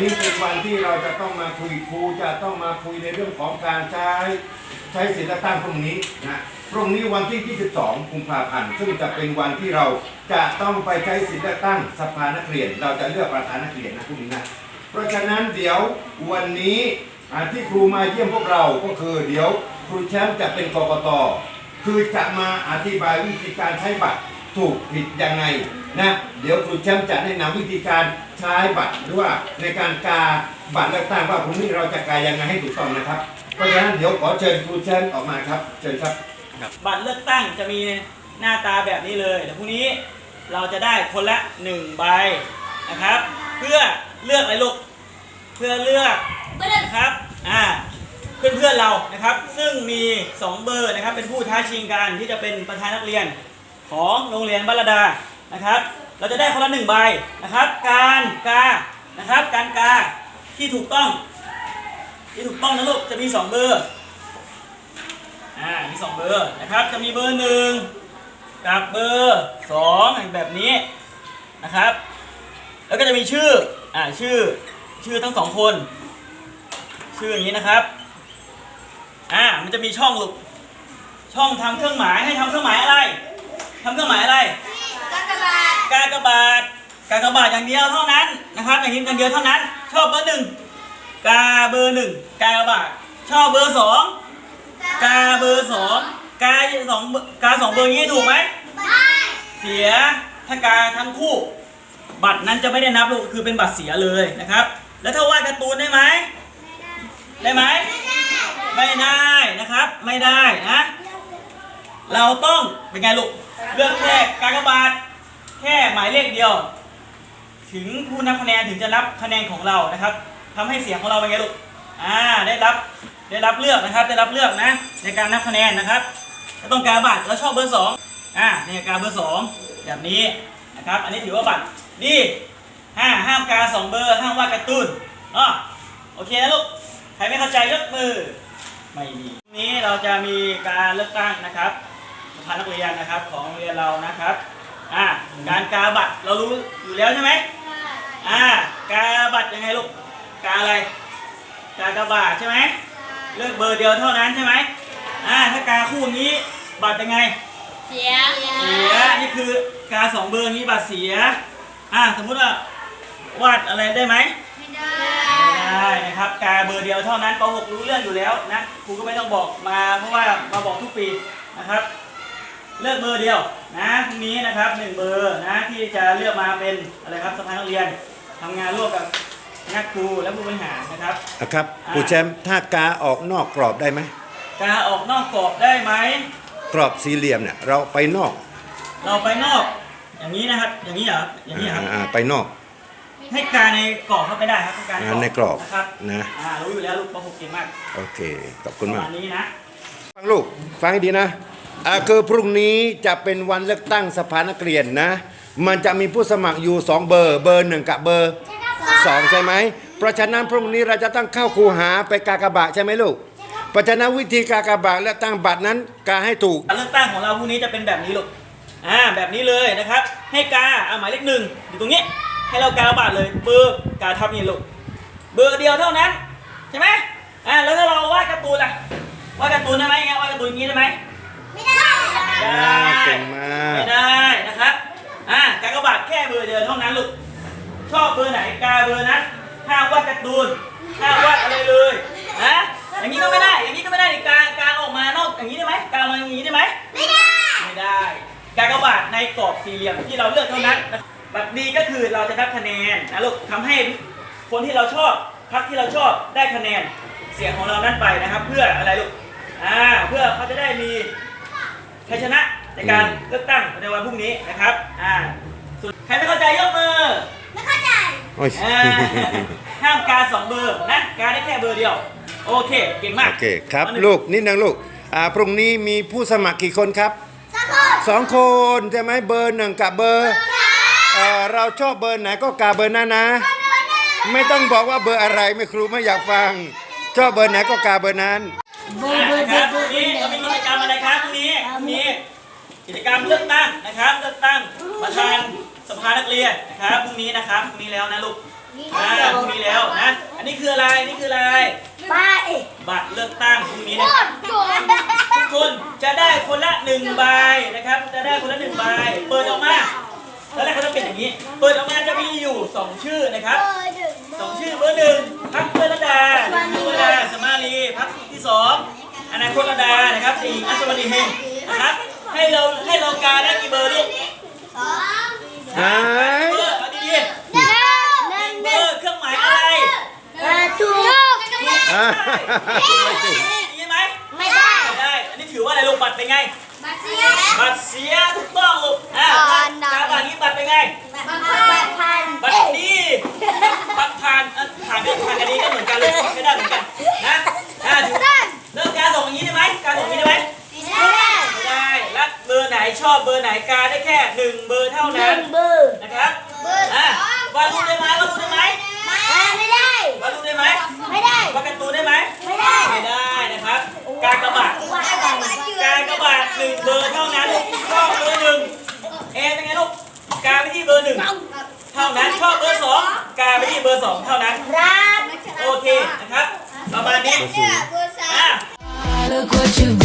วันที่เราจะต้องมาคุยครูจะต้องมาคุยในเรื่องของการใช้ใช้สิทธิ์เลือกตั้งพรุ่งนี้นะพรุ่งนี้วันที่ 22 กุมภาพันธ์ ซึ่งจะเป็นวันที่เราจะต้องไปใช้สิทธิ์เลือกตั้งสภานักเรียน เราจะเลือกประธานนักเรียนนะพรุ่งนี้นะ เพราะฉะนั้นเดี๋ยววันนี้ที่ครูมาเยี่ยมพวกเรา ก็คือเดี๋ยวครูแชมป์จะเป็นกกต คือจะมาอธิบายวิธีการใช้บัตร ถูกผิดยังไงนะ เดี๋ยวครูแชมป์จะแนะนำวิธีการใช้บัตรหรือว่าในการกาบัตรเลือกตั้งว่าพรุ่งนี้เราจะกายังไงให้ถูกต้องนะครับ เพราะฉะนั้นเดี๋ยวขอเชิญครูแชมป์ออกมาครับเชิญครับ บัตรเลือกตั้งจะมีหน้าตาแบบนี้เลยเดี๋ยวพรุ่งนี้เราจะได้คนละหนึ่งใบนะครับ เพื่อเลือกอะไรลูกเพื่อเลือกนะครับอ่าเพื่อนๆเรานะครับ ซึ่งมี 2 เบอร์นะครับเป็นผู้ท้าชิงกันที่จะเป็นประธานนักเรียน ของโรงเรียนบ้านระดานะครับ เราจะได้คนละหนึ่งใบนะครับ การกานะครับการกาที่ถูกต้อง ที่ถูกต้องนะลูกจะมี2เบอร์อ่ามีสองเบอร์นะครับจะมีเบอร์หนึ่งกับเบอร์สองแบบนี้นะครับ แล้วก็จะมีชื่ออ่าชื่อชื่อทั้งสองคน ชื่ออย่างนี้นะครับอ่ามันจะมีช่องลูกช่องทำเครื่องหมายให้ทำเครื่องหมายอะไร ทำเครื่องหมายอะไรกากบาทกากบาทอย่างเดียวเท่านั้นนะครับ อย่างนี้อย่างเดียวเท่านั้น ชอบเบอร์หนึ่งกาเบอร์หนึ่งกากบาท ชอบเบอร์สองกาเบอร์สองกาสองเบอร์กาสองเบอร์นี้ถูกไหมเสียถ้ากาทั้งคู่ บัตรนั้นจะไม่ได้นับลูกคือเป็นบัตรเสียเลยนะครับ แล้วถ้าวาดการ์ตูนได้ไหมได้ไหมไม่ได้นะครับ ไม่ได้นะ เราต้องเป็นไงลูก เลือกแค่กากบาทแค่หมายเลขเดียว ถึงผู้นับคะแนนถึงจะนับคะแนนของเรานะครับทำให้เสียงของเราเป็นไงลูกอ่าได้รับได้รับเลือกนะครับ ได้รับเลือกนะ ในการนับคะแนนนะครับถ้าต้องการบัตรแล้วชอบเบอร์สองอ่าในการเบอร์สองแบบนี้นะครับ อันนี้ถือว่าบัตรดีห้าห้ามการสองเบอร์ห้ามวาดการ์ตูนอ๋อโอเคนะลูกใครไม่เข้าใจยกมือไม่มีนี้เราจะมีการเลือกตั้งนะครับ สภานักเรียนนะครับของโรงเรียนเรานะครับอ่าการกาบัตรเรารู้อยู่แล้วใช่ไหมอ่ากาบัตรยังไงลูกกาอะไรกากบาทใช่ไหมเลือกเบอร์เดียวเท่านั้นใช่ไหมอ่าถ้ากาคู่นี้บัตรยังไง เสีย เสีย นี่คือกาสองเบอร์นี้บัตรเสีย อ่าสมมุติว่าวาดอะไรได้ไหมไม่ได้ไม่ได้นะครับกาเบอร์เดียวเท่านั้นป .6 รู้เรื่องอยู่แล้วนะครูก็ไม่ต้องบอกมาเพราะว่ามาบอกทุกปีนะครับ เลือกเบอร์เดียวนะพรุ่งนี้นะครับหนึ่งเบอร์นะที่จะเลือกมาเป็นอะไรครับสภานักเรียนทำงานร่วมกับนักครูและผู้บริหารนะครับครับครูแชมป์ถ้ากาออกนอกกรอบได้ไหมกาออกนอกกรอบได้ไหม กรอบสี่เหลี่ยมเนี่ยเราไปนอกเราไปนอก อย่างนี้นะครับ อย่างนี้เหรออย่างนี้เหรอครับ อ่าไปนอก ให้กาในกรอบเข้าไปได้ครับการอ่าในกรอบนะครับนะ อ่ารู้อยู่แล้วลูกป .6 เก่งมากโอเคขอบปคุณระมากมาณนี้นะ ฟังลูก ฟังให้ดีนะ อ่าคือพรุ่งนี้จะเป็นวันเลือกตั้งสภานักเรียนนะ มันจะมีผู้สมัครอยู่ 2 เบอร์เบอร์หนึ่งกับเบอร์สองใช่ไหมเพราะฉะนั้นพรุ่งนี้เราจะต้องเข้าคูหาไปกากบาทใช่ไหมลูกเพราะฉะนั้นวิธีกากบาทและตั้งบัตรนั้นกาให้ถูก การเลือกตั้งของเราพรุ่งนี้จะเป็นแบบนี้ลูก อ่า แบบนี้เลยนะครับ ให้กาเอาหมายเลขหนึ่งอยู่ตรงนี้ ให้เรากาบาทเลยเบอร์กาทับนี่ลูก เบอร์เดียวเท่านั้น ใช่ไหมอ่า แล้วถ้าเราวาดการ์ตูนล่ะวาดการ์ตูนได้ไหมไงวาดการ์ตูนอย่างนี้ได้ไหม ได้เก่งมากไม่ได้นะครับอ่ากากบาทแค่เบอร์เดียวเท่านั้นลูกชอบเบอร์ไหนกาเบอร์นั้นห้ามวาดการ์ตูนห้ามวาดอะไรเลยนะอย่างนี้ก็ไม่ได้ อย่างนี้ก็ไม่ได้กากาออกมานอกอย่างนี้ได้ไหมกามาอย่างนี้ได้ไหมไม่ได้ไม่ได้การกบาดในกรอบสี่เหลี่ยมที่เราเลือกเท่านั้นบัตรดีก็คือเราจะนับคะแนนนะลูกทำให้คนที่เราชอบพรรคที่เราชอบได้คะแนนเสียงของเรานั้นไปนะครับ เพื่ออะไรลูกอ่าเพื่อเขาจะได้มี ชัยชนะในการเลือกตั้งในวันพรุ่งนี้นะครับอ่าส่วนใครไม่เข้าใจยกมือไม่เข้าใจโอ้ย อ่าห้ามการสองเบอร์นะการได้แค่เบอร์เดียว โอเคเก่งมาก โอเคครับอันหนึ่งลูกนิดนึงลูกอ่าพรุ่งนี้มีผู้สมัครกี่คนครับสักคนสองคนใช่ไหมเบอร์หนึ่งกับเบอร์เอ่อเราชอบเบอร์ไหนก็กาเบอร์นั้นนะ ไม่ต้องบอกว่าเบอร์อะไรไม่ครูไม่อยากฟัง ชอบเบอร์ไหนก็กาเบอร์นั้นนะครับพรุ่งนี้เรามีกิจกรรมอะไรครับพรุ่งนี้พรุ่งนี้ กิจกรรมเลือกตั้งนะครับเลือกตั้งประธานสภานักเรียนนะครับพรุ่งนี้นะครับพรุ่งนี้แล้วนะลูกอ่าพรุ่งนี้แล้วนะ อันนี้คืออะไรนี่คืออะไรไปบัตรเลือกตั้งพรุ่งนี้โคนะครับตรสวยทุกคนจะได้คนละหนึ่งใบนะครับ จะได้คนละหนึ่งใบเปิดออกมาตอนแรกเขาจะเป็นอย่างนี้ เปิดออกมาจะมีอยู่สองชื่อนะครับสองชื่อเบอร์หนึ่งพักเพื่อระดาพักเพื่อระดาสมาลีพักที่สองอนาคตระดานะครับสี่อัศวดีเฮงนะครับ ให้เราให้เราการได้กี่เบอร์ลูกสองไหนเบอร์เอาดีหนึ่งหนึ่งๆหเบนึ่องร์เครื่องหมายอะไรเออถูกอ่าดีไหมไม่ได้ไม่ได้ อันนี้ถือว่าอะไรลูกบัตรเป็นไง บัตรเสียบัตรเสียถูกต้องลูกอ่าอ่อนหน่อยตาบัตรนี้บัตรเป็นไง บัตรพันพันบัตรดี ร์ไหนกาได้แค่หนึ่งเบอร์เท่านั้นนเบอร์นะครับเบอร์อ่วาลูปได้ไหมวาลูปได้ไหมไม่ได้ วาลูปได้ไหมไม่ได้วาการ์ตูได้ไหมไม่ได้ ไม่ได้นะครับ กากระบาดกากระบาดหนึ่เบอร์เท่านั้นชอบเบอร์หนึ่งเอเป็นไงลูกกาไปที่เบอร์หนึ่งเท่านั้นชอบเบอร์สองกาไปที่เบอร์สองเท่านั้น ครับ โอเคนะครับ ประมาณนี้อะ Look what you've